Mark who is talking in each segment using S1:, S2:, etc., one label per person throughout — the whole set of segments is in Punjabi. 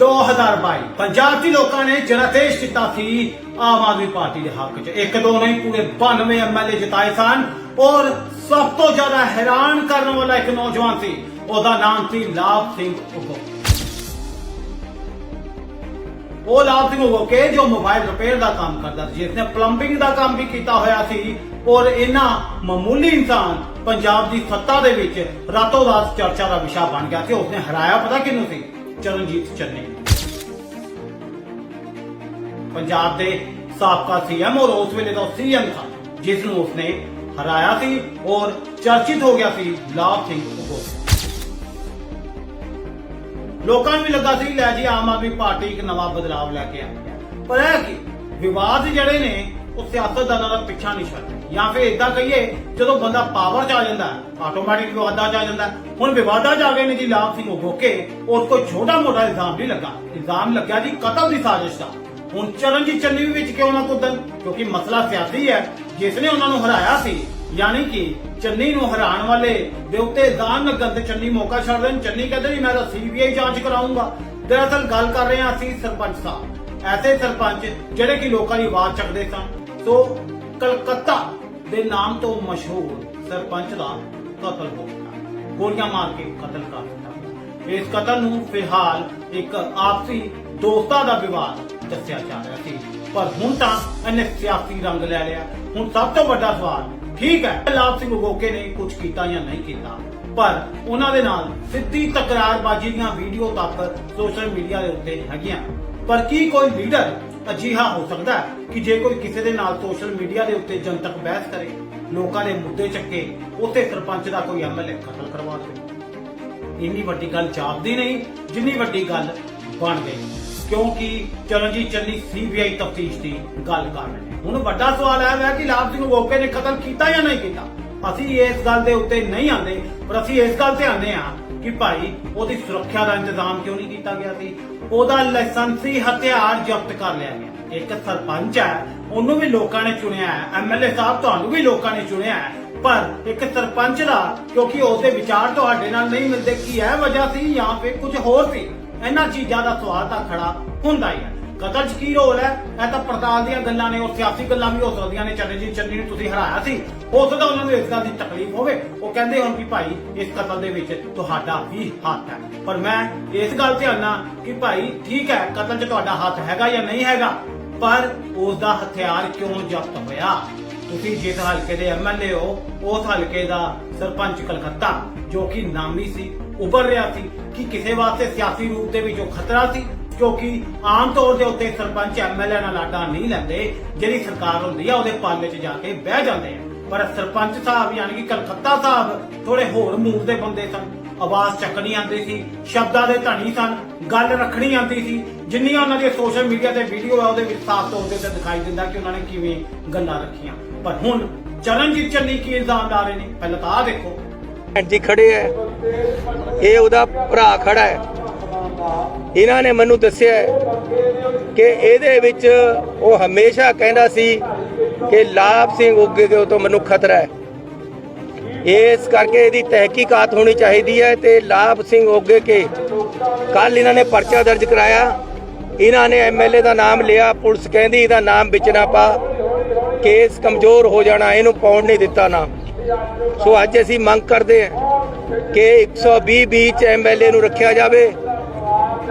S1: 2022 ਪੰਜਾਬ ਦੇ ਲੋਕਾਂ ਨੇ ਜਨਾਦੇਸ਼ ਕੀਤਾ ਸੀ ਆਮ ਆਦਮੀ ਪਾਰਟੀ ਦੇ ਹੱਕ 'ਚ। ਇੱਕ, ਦੋ ਨਹੀਂ, ਪੂਰੇ 92 ਐਮਐਲਏ ਜਿਤਾਏ ਸਨ ਔਰ ਸਭ ਤੋਂ ਜ਼ਿਆਦਾ ਹੈਰਾਨ ਕਰਨ ਵਾਲਾ ਇੱਕ ਨੌਜਵਾਨ ਸੀ। ਉਹਦਾ ਨਾਮ ਸੀ ਲਾਭ ਸਿੰਘ ਉਗੋ ਉਹ ਲਾਭ ਸਿੰਘ ਉਗੋ ਕੇ ਜੋ ਮੋਬਾਈਲ ਰਿਪੇਅਰ ਦਾ ਕੰਮ ਕਰਦਾ ਸੀ, ਜਿਸਨੇ ਪਲੰਬਿੰਗ ਦਾ ਕੰਮ ਵੀ ਕੀਤਾ ਹੋਇਆ ਸੀ ਔਰ ਇਹਨਾਂ ਮਾਮੂਲੀ ਇਨਸਾਨ ਪੰਜਾਬ ਦੀ ਸੱਤਾ ਦੇ ਵਿੱਚ ਰਾਤੋਂ ਰਾਤ ਚਰਚਾ ਦਾ ਵਿਸ਼ਾ ਬਣ ਗਿਆ ਸੀ। ਉਸਨੇ ਹਰਾਇਆ ਪਤਾ ਕਿਹਨੂੰ ਸੀ? ਚਰਨਜੀਤ ਚੰਨੀ। ਪੰਜਾਬ ਦੇ ਸਾਬਕਾ ਸੀਐਮ ਔਰ ਉਸ ਵੇਲੇ ਦਾ ਸੀਐਮ ਸੀ ਜਿਸ ਨੂੰ ਉਸਨੇ ਹਰਾਇਆ ਸੀ ਔਰ ਚਰਚਿਤ ਹੋ ਗਿਆ ਸੀ ਲਾਭ ਸਿੰਘ ਉਗੋ ਲੋਕਾਂ ਨੂੰ ਵੀ ਲੱਗਾ ਸੀ, ਲੈ ਜੀ, ਆਮ ਆਦਮੀ ਪਾਰਟੀ ਇੱਕ ਨਵਾਂ ਬਦਲਾਵ ਲੈ ਕੇ ਆਈ ਪਰ ਇਹ ਵਿਵਾਦ ਜਿਹੜੇ ਨੇ ਉਹ ਸਿਆਸਤਦਾਨਾਂ ਦਾ ਪਿੱਛਾ ਨਹੀਂ ਛੱਡਦੇ ਜਾਂ ਫਿਰ ਇਦਾਂ ਕਹੀਏ, ਜਦੋਂ ਬੰਦਾ ਪਾਵਰ 'ਚ ਆ ਜਾਂਦਾ ਆਟੋਮੈਟਿਕ ਵਿਵਾਦਾਂ 'ਚ ਆ ਜਾਂਦਾ ਹੁਣ ਵਿਵਾਦਾਂ 'ਚ ਆ ਗਏ ਨੇ ਜੀ ਲਾਭ ਸਿੰਘ ਉਗੋਕੇ ਔਰ ਕੋਈ ਛੋਟਾ ਮੋਟਾ ਇਲਜ਼ਾਮ ਨਹੀਂ ਲੱਗਾ। ਇਲਜ਼ਾਮ ਲੱਗਿਆ ਜੀ ਕਤਲ ਦੀ ਸਾਜ਼ਿਸ਼ ਦਾ। ਹੁਣ ਚਰਨਜੀਤ ਚੰਨੀ ਵੀ ਵਿੱਚ ਕਿਉਂ ਨਾ ਕੁੱਦਣ? ਕਿਉਂਕਿ ਮਸਲਾ ਸਿਆਸੀ ਹੈ, ਜਿਸ ਨੇ ਉਹਨਾਂ ਨੂੰ ਹਰਾਇਆ ਸੀ। ਯਾਨੀ ਕਿ ਚੰਨੀ ਨੂੰ ਹਰਾਉਣ ਵਾਲੇ ਦੇ ਉੱਤੇ ਇਲਜ਼ਾਮ ਲੱਗਣ ਤੇ ਚੰਨੀ ਮੌਕਾ ਛੱਡ ਦੇਣ। ਚੰਨੀ ਕਹਿੰਦੇ ਵੀ ਮੈਂ ਤਾਂ ਸੀਬੀਆਈ ਜਾਂਚ ਕਰਾਉਂਗਾ ਦਰਅਸਲ ਗੱਲ ਕਰ ਰਹੇ ਹਾਂ ਅਸੀਂ ਸਰਪੰਚ ਸਾਹਿਬ। ਐਸੇ ਸਰਪੰਚ ਜਿਹੜੇ ਕਿ ਲੋਕਾਂ ਦੀ ਆਵਾਜ਼ ਚੱਕਦੇ ਸਨ। ਸੋ ਕਲਕੱਤਾ ਦੇ ਨਾਮ ਤੋਂ ਮਸ਼ਹੂਰ ਸਰਪੰਚ ਦਾ ਕਤਲ ਹੋ ਗਿਆ। ਗੋਲੀਆਂ ਮਾਰ ਕੇ ਕਤਲ ਕਰ ਦਿੱਤਾ। ਇਸ ਕਤਲ ਨੂੰ ਫਿਲਹਾਲ ਇੱਕ ਆਪਸੀ ਦੋਸਤਾਂ ਦਾ ਵਿਵਾਦ ਦੱਸਿਆ ਜਾ ਰਿਹਾ ਸੀ। ਪਰ ਹੁਣ ਤਾਂ ਇਹਨੇ ਸਿਆਸੀ ਰੰਗ ਲੈ ਲਿਆ। ਹੁਣ ਸਭ ਤੋਂ ਵੱਡਾ ਸਵਾਲ, ਠੀਕ ਹੈ ਲਾਭ ਸਿੰਘ ਗੋਕੇ ਨੇ ਕੁਝ ਕੀਤਾ ਜਾਂ ਨਹੀਂ ਕੀਤਾ। ਪਰ ਉਹਨਾਂ ਦੇ ਨਾਲ ਸਿੱਧੀ ਤਕਰਾਰਬਾਜ਼ੀ ਦੀਆਂ ਵੀਡੀਓ ਤੱਕ ਸੋਸ਼ਲ ਮੀਡੀਆ ਦੇ ਉੱਤੇ ਹੈਗੀਆਂ। ਪਰ ਕੀ ਕੋਈ ਲੀਡਰ ਅਜਿਹਾ ਹੋ ਸਕਦਾ ਹੈ ਕਿ ਜੇ ਕੋਈ ਕਿਸੇ ਦੇ ਨਾਲ ਸੋਸ਼ਲ ਮੀਡੀਆ ਦੇ ਉੱਤੇ ਜਨਤਕ ਬਹਿਸ ਕਰੇ, ਲੋਕਾਂ ਦੇ ਮੁੱਦੇ ਚੱਕੇ, ਉਥੇ ਸਰਪੰਚ ਦਾ ਕੋਈ ਐਮਐਲਏ ਕਤਲ ਕਰਵਾ ਦੇ। ਇੰਨੀ ਵੱਡੀ ਗੱਲ ਜਾਪਦੀ ਨਹੀਂ, ਜਿੰਨੀ ਵੱਡੀ ਗੱਲ ਬਣ ਗਈ। ਕਿਉਂਕਿ ਚਰਨਜੀਤ ਚੰਨੀ ਸੀਬੀਆਈ ਤਫਤੀਸ਼ ਦੀ ਗੱਲ ਕਰ ਰਹੇ ਹੁਣ ਵੱਡਾ ਸਵਾਲ ਇਹ ਹੈ ਕਿ ਲਾਭ ਸਿੰਘ ਗੋਕੇ ਨੇ ਕਤਲ ਕੀਤਾ ਜਾਂ ਨਹੀਂ ਕੀਤਾ? ਅਸੀਂ ਇਸ ਗੱਲ ਦੇ ਉੱਤੇ ਨਹੀਂ ਆਂਦੇ ਪਰ ਅਸੀਂ ਇਸ ਗੱਲ ਤੇ ਆਂਦੇ ਆ ਕਿ ਭਾਈ ਉਹਦੀ ਸੁਰੱਖਿਆ ਦਾ ਇੰਤਜ਼ਾਮ ਕਿਉਂ ਨਹੀਂ ਕੀਤਾ ਗਿਆ ਸੀ? ਉਹਦਾ ਲਾਇਸੈਂਸੀ ਹਥਿਆਰ ਜ਼ਬਤ ਕਰ ਲਿਆ ਗਿਆ। ਇੱਕ ਸਰਪੰਚ ਹੈ, ਉਹਨੂੰ ਵੀ ਲੋਕਾਂ ਨੇ ਚੁਣਿਆ ਹੈ ਐਮਐਲਏ ਸਾਹਿਬ ਤੁਹਾਨੂੰ ਵੀ ਲੋਕਾਂ ਨੇ ਚੁਣਿਆ ਹੈ। ਪਰ ਇੱਕ ਸਰਪੰਚ ਦਾ, ਕਿਉਂਕਿ ਉਹਦੇ ਵਿਚਾਰ ਤੁਹਾਡੇ ਨਾਲ ਨਹੀਂ ਮਿਲਦੇ, ਕੀ ਇਹ ਵਜ੍ਹਾ ਸੀ ਜਾਂ ਫਿਰ ਕੁਝ ਹੋਰ ਸੀ? ਇਹਨਾਂ ਚੀਜ਼ਾਂ ਦਾ ਸਵਾਲ ਤਾਂ ਖੜਾ ਹੁੰਦਾ ਹੀ ਹੈ। ਕਤਲ 'ਚ ਕੀ ਰੋਲ ਹੈ। ਇਹ ਤਾਂ ਪੜਤਾਲ ਦੀਆਂ ਗੱਲਾਂ ਨੇ, ਉਹ ਸਿਆਸੀ ਗੱਲਾਂ ਵੀ ਹੋ ਸਕਦੀਆਂ ਨੇ। ਚਰਨਜੀਤ ਚੰਨੀ ਨੂੰ ਤੁਸੀਂ ਹਰਾਇਆ ਸੀ। ਹੋ ਸਕਦਾ ਉਹਨਾਂ ਨੂੰ ਇਸ ਗੱਲ ਦੀ ਤਕਲੀਫ ਹੋਵੇ। ਉਹ ਕਹਿੰਦੇ ਹੁਣ ਕਿ ਭਾਈ, ਇਸ ਕਤਲ ਦੇ ਵਿੱਚ ਤੁਹਾਡਾ ਵੀ ਹੱਥ ਹੈ। ਪਰ ਮੈਂ ਇਸ ਗੱਲ ਤੇ ਆਨਾ ਕਿ ਭਾਈ, ਠੀਕ ਹੈ, ਕਤਲ 'ਚ ਤੁਹਾਡਾ ਹੱਥ ਹੈਗਾ ਜਾਂ ਨਹੀਂ ਹੈਗਾ, ਪਰ ਉਸ ਦਾ ਹਥਿਆਰ ਕਿਉਂ ਜ਼ਬਤ ਹੋਇਆ? ਤੁਸੀਂ ਜਿਸ ਹਲਕੇ ਦੇ ਐਮਐਲਏ ਹੋ, ਉਸ ਹਲਕੇ ਦਾ ਸਰਪੰਚ ਕਲਕੱਤਾ, ਜੋ ਕਿ ਨਾਮੀ ਸੀ, ਉੱਭਰ ਰਿਹਾ ਸੀ ਕਿ ਕਿਸੇ ਵਾਸਤੇ ਸਿਆਸੀ ਰੂਪ ਦੇ ਵਿੱਚ ਉਹ ਖਤਰਾ ਸੀ ਕਿਉਂਕਿ ਆਮ ਤੌਰ ਦੇ ਉੱਤੇ ਸਰਪੰਚ ਐਮਐਲਏ ਨਾਲ ਆਡਾ ਨਹੀਂ ਲੈਂਦੇ, ਜਿਹੜੀ ਸਰਕਾਰ ਹੁੰਦੀ ਆ, ਉਹਦੇ ਪਾਲੇ 'ਚ ਜਾ ਕੇ ਬਹਿ ਜਾਂਦੇ ਆ। ਪਰ ਸਰਪੰਚ ਸਾਹਿਬ, ਯਾਨੀ ਕਿ ਕਲਕੱਤਾ ਸਾਹਿਬ ਥੋੜੇ ਹੋਰ ਮੂਡ ਦੇ ਬੰਦੇ ਸਨ। ਆਵਾਜ਼ ਚੱਕਣੀ ਆਉਂਦੀ ਸੀ, ਸ਼ਬਦਾਂ ਦੇ ਧਣੀ ਸਨ, ਗੱਲ ਰੱਖਣੀ ਆਉਂਦੀ ਸੀ। ਜਿੰਨੀਆਂ ਉਹਨਾਂ ਦੀ ਸੋਸ਼ਲ ਮੀਡੀਆ ਤੇ ਵੀਡੀਓ ਆ, ਉਹਦੇ ਵਿੱਚ ਸਾਫ਼ ਤੌਰ ਤੇ ਦਿਖਾਈ ਦਿੰਦਾ ਕਿ ਉਹਨਾਂ ਨੇ ਕਿਵੇਂ ਗੱਲਾਂ ਰੱਖੀਆਂ। ਪਰ ਹੁਣ ਚਰਨਜੀਤ ਚੰਨੀ ਕੀ ਇਲਜ਼ਾਮ ਲਾ ਰਹੇ ਨੇ? ਪਹਿਲਾਂ ਤਾਂ ਆਹ ਦੇਖੋ।
S2: ਜੀ ਖੜੇ ਐ। ਇਹ ਉਹਦਾ ਭਰਾ ਖੜਾ ਹੈ ਇਹਨਾਂ ਨੇ ਮੈਨੂੰ ਦੱਸਿਆ ਕਿ ਇਹਦੇ ਵਿੱਚ ਉਹ ਹਮੇਸ਼ਾ ਕਹਿੰਦਾ ਸੀ ਕਿ ਲਾਭ ਸਿੰਘ ਉੱਗੇ ਦੇ ਤੋਂ ਮੈਨੂੰ ਖਤਰਾ ਹੈ। ਇਸ ਕਰਕੇ ਇਹਦੀ ਤਹਿਕੀਕਾਤ ਹੋਣੀ ਚਾਹੀਦੀ ਹੈ ਤੇ ਲਾਭ ਸਿੰਘ ਉੱਗੇ ਕੇ ਕੱਲ ਇਹਨਾਂ ਨੇ ਪਰਚਾ ਦਰਜ ਕਰਾਇਆ। ਇਹਨਾਂ ਨੇ ਐਮਐਲਏ ਦਾ ਨਾਮ ਲਿਆ, ਪੁਲਿਸ ਕਹਿੰਦੀ ਇਹਦਾ ਨਾਮ ਵਿੱਚ ਨਾ ਪਾ। ਕੇਸ ਕਮਜ਼ੋਰ ਹੋ ਜਾਣਾ, ਇਹਨੂੰ ਪਾਉਣ ਨਹੀਂ ਦਿੱਤਾ ਨਾਮ ਸੋ ਅੱਜ ਅਸੀਂ ਮੰਗ ਕਰਦੇ ਹਾਂ ਕਿ 120 ਵਿੱਚ ਐਮਐਲਏ ਨੂੰ ਰੱਖਿਆ ਜਾਵੇ।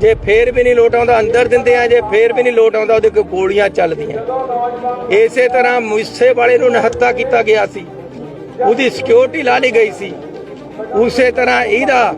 S2: ਜੇ ਫੇਰ ਵੀ ਨਹੀਂ ਲੋਟ ਆਉਂਦਾ, ਅੰਦਰ ਦਿੰਦੇ ਆ, ਜੇ ਫੇਰ ਵੀ ਨਹੀਂ ਲੋਟ ਆਉਂਦਾ, ਉਹਦੇ ਕੋਲ ਗੋਲੀਆਂ ਚੱਲਦੀਆਂ। ਇਸੇ ਤਰ੍ਹਾਂ ਮੁੱਸੇ ਵਾਲੇ ਨੂੰ ਨਿਹੱਤਾ ਕੀਤਾ ਗਿਆ ਸੀ। ਉਹਦੀ ਸਿਕਿਉਰਿਟੀ ਲਾ ਲਈ ਗਈ ਸੀ। ਉਸੇ ਤਰ੍ਹਾਂ ਇਹਦਾ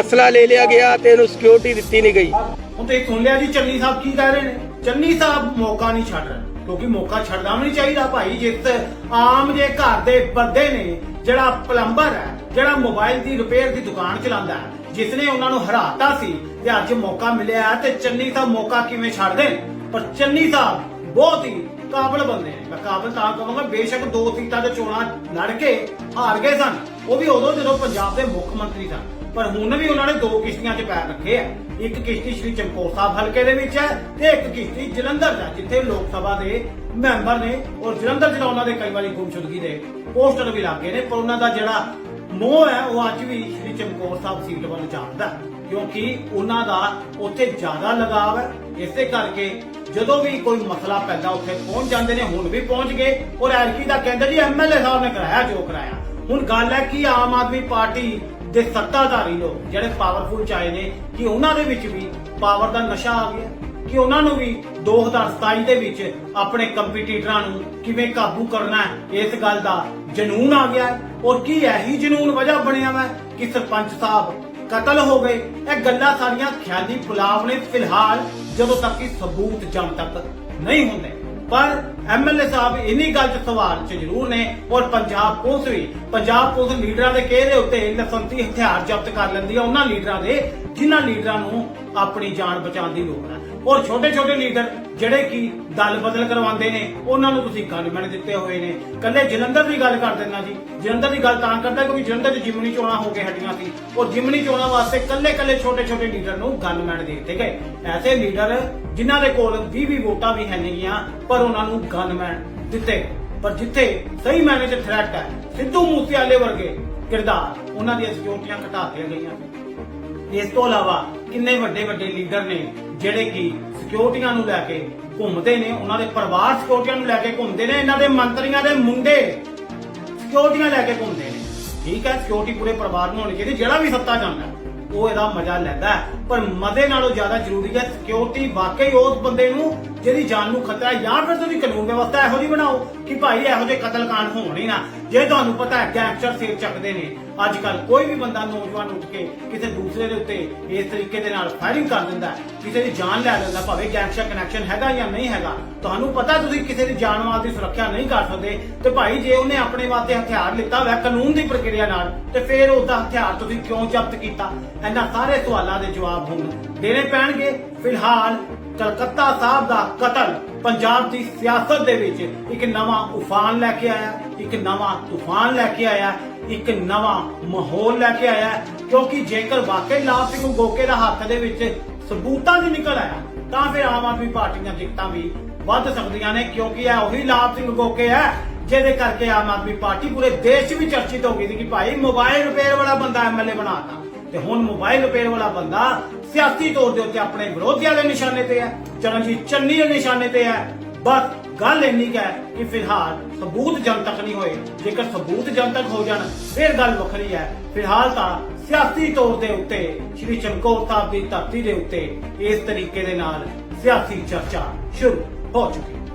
S2: ਅਸਲਾ ਲੈ ਲਿਆ ਗਿਆ ਤੇ ਇਹਨੂੰ ਸਿਕਿਉਰਿਟੀ ਦਿੱਤੀ ਨਹੀਂ ਗਈ।
S1: ਹੁਣ ਤੇ ਸੁਣ ਲਿਆ ਜੀ ਚੰਨੀ ਸਾਹਿਬ ਕੀ ਕਹਿ ਰਹੇ ਨੇ? ਚੰਨੀ ਸਾਹਿਬ ਮੌਕਾ ਨਹੀਂ ਛੱਡ ਰਹੇ, ਕਿਉਂਕਿ ਮੌਕਾ ਛੱਡਣਾ ਵੀ ਨਹੀਂ ਚਾਹੀਦਾ ਭਾਈ ਜਿਸ ਆਮ ਜੇ ਘਰ ਦੇ ਬੰਦੇ ਨੇ, ਜਿਹੜਾ ਪਲੰਬਰ ਹੈ, ਜਿਹੜਾ ਮੋਬਾਈਲ ਦੀ ਰਿਪੇਅਰ ਦੀ ਦੁਕਾਨ ਚਲਾਉਂਦਾ ਹੈ ਜਿਸ ਨੇ ਉਹਨਾਂ ਨੂੰ ਹਰਾਤਾ ਸੀ ਤੇ ਅੱਜ ਮੌਕਾ ਮਿਲਿਆ ਤੇ ਚੰਨੀ ਸਾਹਿਬ ਮੌਕਾ ਕਿਵੇਂ ਛੱਡ ਦੇਣ ਪਰ ਚੰਨੀ ਸਾਹਿਬ ਬਹੁਤ ਹੀ ਕਾਬਲ ਬੰਦੇ ਨੇ। ਮੈਂ ਕਾਬਲ ਤਾਂ ਕਹਾਂਗਾ, ਬੇਸ਼ੱਕ ਦੋ ਸੀਟਾਂ ਦੇ ਚੋਣਾਂ ਲੜ ਕੇ ਹਾਰ ਗਏ ਸਨ। ਉਹ ਵੀ ਉਦੋਂ ਜਦੋਂ ਪੰਜਾਬ ਦੇ ਮੁੱਖ ਮੰਤਰੀ ਸਨ। ਪਰ ਹੁਣ ਵੀ ਉਹਨਾਂ ਨੇ ਦੋ ਕਿਸ਼ਤੀਆਂ 'ਚ ਪੈਰ ਰੱਖੇ ਆ। ਇੱਕ ਕਿਸ਼ਤੀ ਸ਼੍ਰੀ ਚਮਕੌਰ ਸਾਹਿਬ ਹਲਕੇ ਦੇ ਵਿੱਚ ਹੈ ਤੇ ਇੱਕ ਕਿਸ਼ਤੀ ਜਲੰਧਰ ਦਾ, ਜਿੱਥੇ ਲੋਕ ਸਭਾ ਦੇ ਮੈਂਬਰ ਨੇ ਔਰ ਜਲੰਧਰ ਜਿਹੜਾ ਉਹਨਾਂ ਦੇ ਕਈ ਵਾਰੀ ਗੁੰਮਸ਼ੁਦਗੀ ਦੇ ਪੋਸਟਰ ਵੀ ਲੱਗੇ ਨੇ, ਪਰ ਉਹਨਾਂ ਦਾ ਜਿਹੜਾ ਮੋਹ ਹੈ, ਉਹ ਅੱਜ ਵੀ ਸ਼੍ਰੀ ਚਮਕੌਰ ਸਾਹਿਬ ਸੀਟ ਵੱਲ ਜਾਂਦਾ ਕਿਉਂਕਿ ਉਹਨਾਂ ਦਾ ਉੱਥੇ ਜ਼ਿਆਦਾ ਲਗਾਵ ਹੈ। ਇਸੇ ਕਰਕੇ ਜਦੋਂ ਵੀ ਕੋਈ ਮਸਲਾ ਪੈਂਦਾ, ਉੱਥੇ ਪਹੁੰਚ ਜਾਂਦੇ ਨੇ, ਹੁਣ ਵੀ ਪਹੁੰਚ ਗਏ। ਔਰ ਐਲਕੀ ਦਾ ਕਹਿੰਦਾ ਜੀ ਐਮਐਲਏ ਸਾਹਿਬ ਨੇ ਕਰਾਇਆ ਜੋ ਕਰਾਇਆ। ਹੁਣ ਗੱਲ ਹੈ ਕਿ ਆਮ ਆਦਮੀ ਪਾਰਟੀ ਦੇ ਸੱਤਾਧਾਰੀ ਲੋਕ, ਜਿਹੜੇ ਪਾਵਰਫੁਲ ਚਾਏ ਨੇ, ਕਿ ਉਹਨਾਂ ਦੇ ਵਿੱਚ ਵੀ ਪਾਵਰ ਦਾ ਨਸ਼ਾ ਆ ਗਿਆ। ਕਿ ਉਹਨਾਂ ਨੂੰ ਵੀ 2027 ਦੇ ਵਿੱਚ ਆਪਣੇ ਕੰਪੀਟੀਟਰਾਂ ਨੂੰ ਕਿਵੇਂ ਕਾਬੂ ਕਰਨਾ ਹੈ, ਇਸ ਗੱਲ ਦਾ ਜਨੂਨ ਆ ਗਿਆ ਔਰ ਕੀ ਇਹੀ ਜਨੂਨ ਵਜ੍ਹਾ ਬਣਿਆ ਵਾ ਕਿ ਸਰਪੰਚ ਸਾਹਿਬ ਕਤਲ ਹੋ ਗਏ? ਇਹ ਗੱਲਾਂ ਸਾਰੀਆਂ ਖਿਆਲੀ ਪੁਲਾਵ ਨੇ ਫਿਲਹਾਲ, ਜਦੋਂ ਤੱਕ ਕਿ ਸਬੂਤ ਜਮ ਤੱਕ ਨਹੀਂ ਹੁੰਦੇ। ਪਰ ਐਮਐਲਏ ਸਾਹਿਬ ਇਨੀ ਗੱਲ 'ਚ ਸਵਾਲ 'ਚ ਜ਼ਰੂਰ ਨੇ ਔਰ ਪੰਜਾਬ ਪੁਲਿਸ ਵੀ, ਪੰਜਾਬ ਪੁਲਿਸ ਲੀਡਰਾਂ ਦੇ ਕਿਹਦੇ ਉੱਤੇ ਲਾਇਸੈਂਸੀ ਹਥਿਆਰ ਜ਼ਬਤ ਕਰ ਲੈਂਦੀ ਆ, ਉਹਨਾਂ ਲੀਡਰਾਂ ਦੇ, ਜਿਨ੍ਹਾਂ ਲੀਡਰਾਂ ਨੂੰ ਆਪਣੀ ਜਾਨ ਬਚਾਉਣ ਦੀ ਲੋੜ ਹੈ। ਔਰ ਛੋਟੇ ਛੋਟੇ ਲੀਡਰ ਜਿਹੜੇ ਕਿ ਦਲ ਬਦਲ ਕਰਵਾਉਂਦੇ ਨੇ, ਉਹਨਾਂ ਨੂੰ ਤੁਸੀਂ ਗਨਮੈਨ ਦਿੱਤੇ ਹੋਏ ਨੇ। ਕੱਲੇ ਜਲੰਧਰ ਦੀ ਗੱਲ ਕਰ ਦਿੰਦਾ ਜੀ। ਜਲੰਧਰ ਦੀ ਗੱਲ ਤਾਂ ਕਰਦਾ ਕਿਉਂਕਿ ਜਲੰਧਰ 'ਚ ਜਿਮਨੀ ਚੋਣਾਂ ਹੋ ਕੇ ਹਟੀਆਂ ਸੀ। ਔਰ ਜਿਮਨੀ ਚੋਣਾਂ ਵਾਸਤੇ ਕੱਲੇ ਕੱਲੇ ਛੋਟੇ ਛੋਟੇ ਲੀਡਰ ਨੂੰ ਗਨਮੈਨ ਦੇ ਦਿੱਤੇ ਗਏ। ਐਸੇ ਲੀਡਰ ਜਿਨ੍ਹਾਂ ਦੇ ਕੋਲ 20 20 ਵੋਟਾਂ ਵੀ ਹੈ ਨਹੀਂਆਂ ਪਰ ਉਹਨਾਂ ਨੂੰ ਗਨਮੈਨ ਦਿੱਤੇ। ਪਰ ਜਿੱਥੇ ਸਹੀ ਮਾਇਨੇ 'ਚ ਥ੍ਰੈਟ ਹੈ, ਸਿੱਧੂ ਮੂਸੇਵਾਲੇ ਵਰਗੇ ਕਿਰਦਾਰ ਉਹਨਾਂ ਦੀਆਂ ਸਿਕਿਉਰਟੀਆਂ ਘਟਾ ਦਿੱਤੀਆਂ ਗਈਆਂ ਇਸ ਤੋਂ ਇਲਾਵਾ ਕਿੰਨੇ ਵੱਡੇ ਵੱਡੇ ਲੀਡਰ ਨੇ ਜਿਹੜੇ ਕਿ ਸਿਕਿਉਰਟੀਆਂ ਨੂੰ ਲੈ ਕੇ ਘੁੰਮਦੇ ਨੇ, ਉਹਨਾਂ ਦੇ ਪਰਿਵਾਰ ਸਿਕਿਉਰਟੀਆਂ ਨੂੰ ਲੈ ਕੇ ਘੁੰਮਦੇ ਨੇ, ਇਹਨਾਂ ਦੇ ਮੰਤਰੀਆਂ ਦੇ ਮੁੰਡੇ ਸਿਕਿਉਰਟੀਆਂ ਲੈ ਕੇ ਘੁੰਮਦੇ ਨੇ ਠੀਕ ਹੈ, ਸਿਕਿਉਰਿਟੀ ਪੂਰੇ ਪਰਿਵਾਰ ਨੂੰ ਹੋਣੀ ਚਾਹੀਦੀ, ਜਿਹੜਾ ਵੀ ਸੱਤਾ ਜਾਂਦਾ ਉਹ ਇਹਦਾ ਮਜ਼ਾ ਲੈਂਦਾ ਹੈ। ਪਰ ਮਜ਼ੇ ਨਾਲੋਂ ਜ਼ਿਆਦਾ ਜ਼ਰੂਰੀ ਹੈ ਸਿਕਿਉਰਿਟੀ ਵਾਕਈ ਉਸ ਬੰਦੇ ਨੂੰ ਜਿਹਦੀ ਜਾਨ ਨੂੰ ਖਤਰਾ ਹੈ। ਜਾਂ ਫਿਰ ਤੁਸੀਂ ਕਾਨੂੰਨ ਵਿਵਸਥਾ ਇਹੋ ਜਿਹੀ ਬਣਾਓ ਕਿ ਭਾਈ ਇਹੋ ਜਿਹੇ ਕਤਲकांड ਹੋਣ ਹੀ ਨਾ। ਜੇ ਤੁਹਾਨੂੰ ਪਤਾ ਹੈ ਗੈਂਗਸਟਰ ਸਿਰ ਚੱਕਦੇ ਨੇ। ਅੱਜ ਕੱਲ ਕੋਈ ਵੀ ਬੰਦਾ ਨੌਜਵਾਨ ਉੱਠ ਕੇ ਕਿਸੇ ਦੂਸਰੇ ਦੇ ਉੱਤੇ ਇਸ ਤਰੀਕੇ ਦੇ ਨਾਲ ਫਾਇਰਿੰਗ ਕਰ ਦਿੰਦਾ ਕਿਸੇ ਦੀ ਜਾਨ ਲੈ ਲੈਂਦਾ, ਭਾਵੇਂ ਗੈਂਗਸਟਰ ਕਨੈਕਸ਼ਨ ਹੈਗਾ ਜਾਂ ਨਹੀਂ ਹੈਗਾ। ਤੁਹਾਨੂੰ ਪਤਾ ਤੁਸੀਂ ਕਿਸੇ ਦੀ ਜਾਨ ਮਾਲ ਦੀ ਸੁਰੱਖਿਆ ਨਹੀਂ ਕਰ ਸਕਦੇ। ਤੇ ਭਾਈ ਜੇ ਉਹਨੇ ਆਪਣੇ ਵਾਸਤੇ ਹਥਿਆਰ ਲਿੱਤਾ ਹੋਇਆ ਕਾਨੂੰਨ ਦੀ ਪ੍ਰਕਿਰਿਆ ਨਾਲ, ਤੇ ਫਿਰ ਉਹਦਾ ਹਥਿਆਰ ਤੁਸੀਂ ਕਿਉਂ ਜ਼ਬਤ ਕੀਤਾ? ਇਹਨਾਂ ਸਾਰੇ ਸਵਾਲਾਂ ਦੇ ਜਵਾਬ ਹੁਣ। ਦੇਣੇ ਪੈਣਗੇ। ਫਿਲਹਾਲ ਕਲਕੱਤਾ ਸਾਹਿਬ ਦਾ ਕਤਲ ਪੰਜਾਬ ਦੀ ਸਿਆਸਤ ਦੇ ਵਿੱਚ ਇੱਕ ਨਵਾਂ ਉਫਾਨ ਲੈ ਕੇ ਆਇਆ, ਇੱਕ ਨਵਾਂ ਤੂਫਾਨ ਲੈ ਕੇ ਆਇਆ, ਇੱਕ ਨਵਾਂ ਮਾਹੌਲ ਲੈ ਕੇ ਆਇਆ, ਕਿਉਂਕਿ ਜੇਕਰ ਵਾਕਈ ਲਾਭ ਸਿੰਘ ਗੋਕੇ ਦਾ ਹੱਥ ਦੇ ਵਿੱਚ ਸਬੂਤਾਂ ਦੀ ਨਿਕਲ ਆਇਆ, ਤਾਂ ਫਿਰ ਆਮ ਆਦਮੀ ਪਾਰਟੀ ਦੀਆਂ ਟਿਕਟਾਂ ਵੀ ਵੱਧ ਸਕਦੀਆਂ ਨੇ, ਕਿਉਂਕਿ ਇਹ ਉਹੀ ਲਾਭ ਸਿੰਘ ਗੋਕੇ ਹੈ, ਜਿਹਦੇ ਕਰਕੇ ਆਮ ਆਦਮੀ ਪਾਰਟੀ ਪੂਰੇ ਦੇਸ਼ 'ਚ ਵੀ ਚਰਚਿਤ ਹੋ ਗਈ ਸੀ ਕਿ ਭਾਈ ਮੋਬਾਈਲ ਰਿਪੇਅਰ ਵਾਲਾ ਬੰਦਾ ਐਮਐਲਏ ਬਣਾਤਾ। ਤੇ ਹੁਣ ਮੋਬਾਈਲ ਰਿਪੇਅਰ ਵਾਲਾ ਬੰਦਾ ਸਿਆਸੀ ਤੌਰ ਦੇ ਉੱਤੇ ਆਪਣੇ ਵਿਰੋਧੀਆਂ ਦੇ ਨਿਸ਼ਾਨੇ ਤੇ ਹੈ, ਚਰਨਜੀਤ ਚੰਨੀ ਦੇ ਨਿਸ਼ਾਨੇ ਤੇ ਹੈ। ਬਸ ਗੱਲ ਇੰਨੀ ਕੁ ਹੈ ਕਿ ਫਿਲਹਾਲ ਸਬੂਤ ਜਨ ਤੱਕ ਨਹੀਂ ਹੋਏ। ਜੇਕਰ ਸਬੂਤ ਜਨ ਤੱਕ ਹੋ ਜਾਣ, ਫਿਰ ਗੱਲ ਵੱਖਰੀ ਹੈ। ਫਿਲਹਾਲ ਤਾਂ ਸਿਆਸੀ ਤੌਰ ਦੇ ਉੱਤੇ ਸ਼੍ਰੀ ਚਮਕੌਰ ਸਾਹਿਬ ਦੀ ਧਰਤੀ ਦੇ ਉੱਤੇ ਇਸ ਤਰੀਕੇ ਦੇ ਨਾਲ ਸਿਆਸੀ ਚਰਚਾ ਸ਼ੁਰੂ ਹੋ ਚੁੱਕੀ